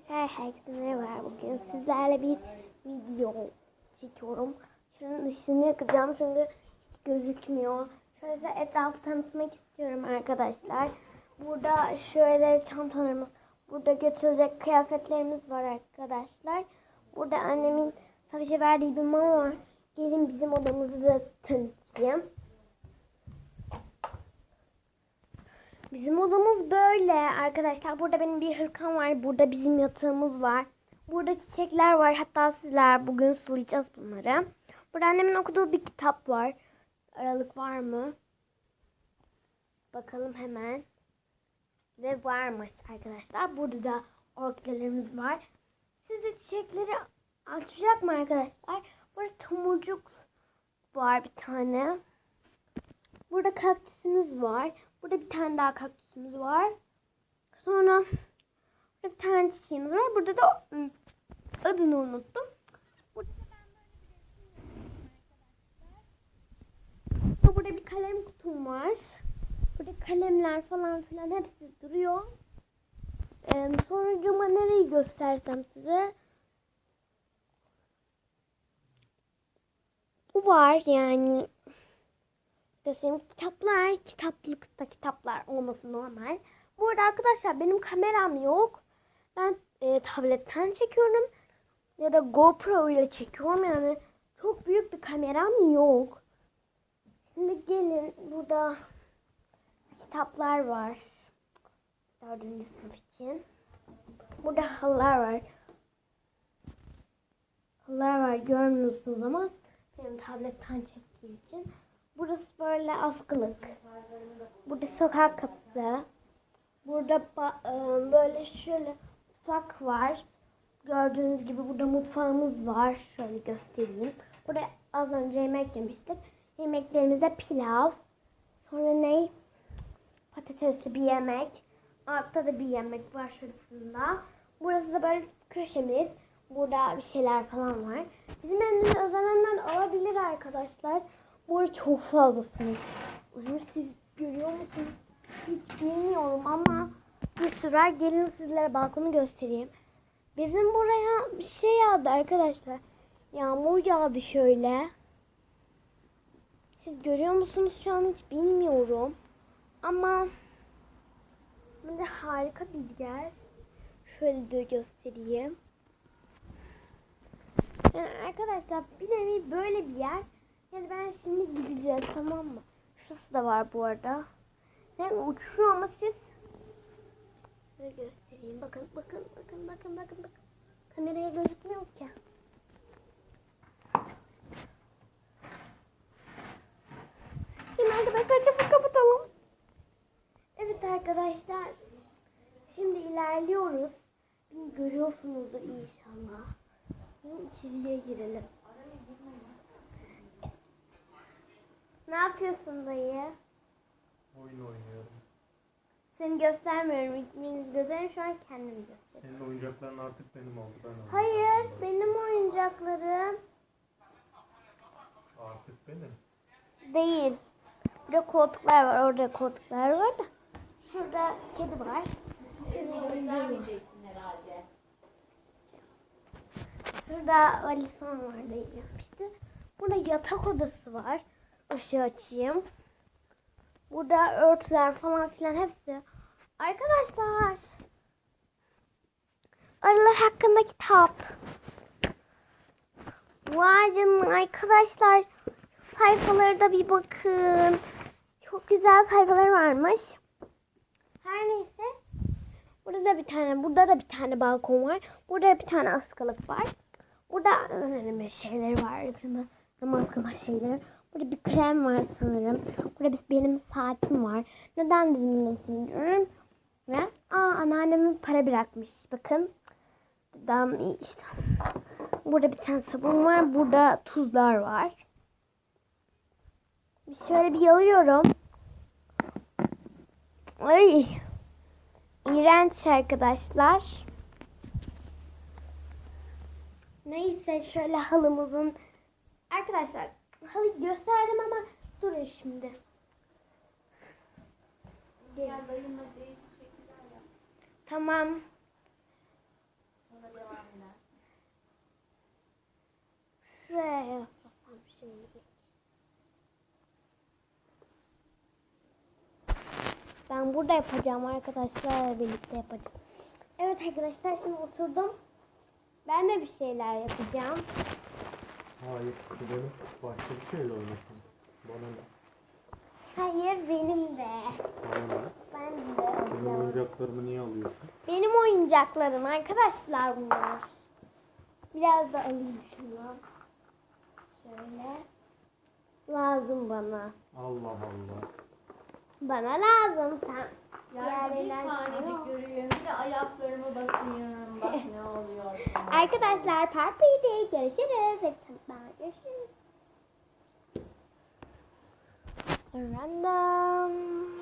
Arkadaşlar herkese merhaba. Bugün sizlerle bir video çekiyorum. Şunun ışığını yakacağım çünkü hiç gözükmüyor. Şöyle size etrafı tanıtmak istiyorum arkadaşlar. Burada şöyle çantalarımız, burada götürecek kıyafetlerimiz var arkadaşlar. Burada annemin savaşa verdiği bir mama var. Gelin bizim odamızı da tanıtayım. Bizim odamız böyle arkadaşlar. Burada benim bir hırkam var. Burada bizim yatağımız var. Burada çiçekler var. Hatta sizler bugün sulayacağız bunları. Burada annemin okuduğu bir kitap var. Aralık var mı? Bakalım hemen. Ve varmış arkadaşlar. Burada da orkidelerimiz var. Siz de çiçekleri açacak mı arkadaşlar? Burada tomurcuk var bir tane. Burada kaktüsümüz var. Burada bir tane daha kaktüsümüz var. Sonra bir tane çiçeğimiz var. Burada da ım, adını unuttum. Burada da ben. Burada bir kalem kutum var. Burada kalemler falan filan hepsi duruyor. Ee, sonucuma nereyi göstersem size. Bu var yani göstereyim. Kitaplar, kitaplıkta kitaplar olması normal. Bu arada arkadaşlar benim kameram yok. Ben e, tabletten çekiyorum. Ya da GoPro ile çekiyorum. Yani çok büyük bir kameram yok. Şimdi gelin burada kitaplar var. Dördüncü sınıf için. Burada halılar var. Halılar var görmüyorsunuz ama benim tabletten çektiğim için. Burası böyle askılık. Burada sokak kapısı. Burada e, böyle şöyle mutfak var. Gördüğünüz gibi burada mutfağımız var. Şöyle göstereyim. Burada az önce yemek yemiştik. Yemeklerimizde pilav. Sonra ne? Patatesli bir yemek. Altta da bir yemek var şöyle fırında. Burası da böyle köşemiz. Burada bir şeyler falan var. Bizim evimizi özenenler alabilir arkadaşlar. Bu arada çok fazlasınız. Bunu siz görüyor musunuz? Hiç bilmiyorum ama bir sürer. Gelin sizlere balkonu göstereyim. Bizim buraya bir şey yağdı arkadaşlar. Yağmur yağdı şöyle. Siz görüyor musunuz şu an hiç bilmiyorum. Ama böyle harika bir yer. Şöyle de göstereyim. Yani arkadaşlar bir nevi böyle bir yer. Yani ben şimdi gideceğiz tamam mı? Şurası da var bu arada. Yani uçuyor ama siz Şöyle göstereyim. Bakın bakın bakın bakın bakın bakın. Kameraya gözükmüyor ki. Şimdi arkadaşlar çabuk kapatalım. Evet arkadaşlar. Şimdi ilerliyoruz. Görüyorsunuzdur inşallah. Şimdi içeriye girelim. Ne yapıyorsun dayı? Oyun oynuyorum. Seni göstermiyorum. İkiniz gösterin şu an kendimi gösteriyorum. Senin oyuncakların artık benim oldu. Ben. Hayır, benim oyuncaklarım Artık benim. değil. Burada koltuklar var, orada koltuklar var da. Şurada kedi var. Şurada valiz falan var da yapmıştı. Burada yatak odası var. Işığı açayım. Burada örtüler falan filan hepsi. Arkadaşlar. Arılar hakkında kitap. Vay canına arkadaşlar. Sayfaları da bir bakın. Çok güzel sayfalar varmış. Her neyse. Burada da bir tane, burada da bir tane balkon var. Burada bir tane askılık var. Burada önemli şeyler var. Namaz kılma şeyleri. Burada bir krem var sanırım. Burada benim saatim var. Neden dedim bunu bilmiyorum. Ve aa anneannemin para bırakmış. Bakın. Dam işte. Burada bir tane sabun var. Burada tuzlar var. Şöyle bir yalıyorum. Ay. İğrenç arkadaşlar. Neyse şöyle halımızın arkadaşlar Hayır gösterdim ama durun şimdi. Tamam. Şuraya yapalım şimdi. Ben burada yapacağım arkadaşlarla birlikte yapacağım. Evet arkadaşlar şimdi oturdum. Ben de bir şeyler yapacağım. Hayır. Benim başka bir şeyle oynasın. Bana ne? Hayır benim de. Bana ne? Ben de Benim alacağım. oyuncaklarımı niye alıyorsun? Benim oyuncaklarım arkadaşlar bunlar. Biraz da alayım şunu. Şöyle. Lazım bana. Allah Allah. Bana lazım sen. Yani bir Yerliler tanecik göreyim. Bir de ayaklarıma bakayım. Bak Arkadaşlar Part görüşürüz. Random.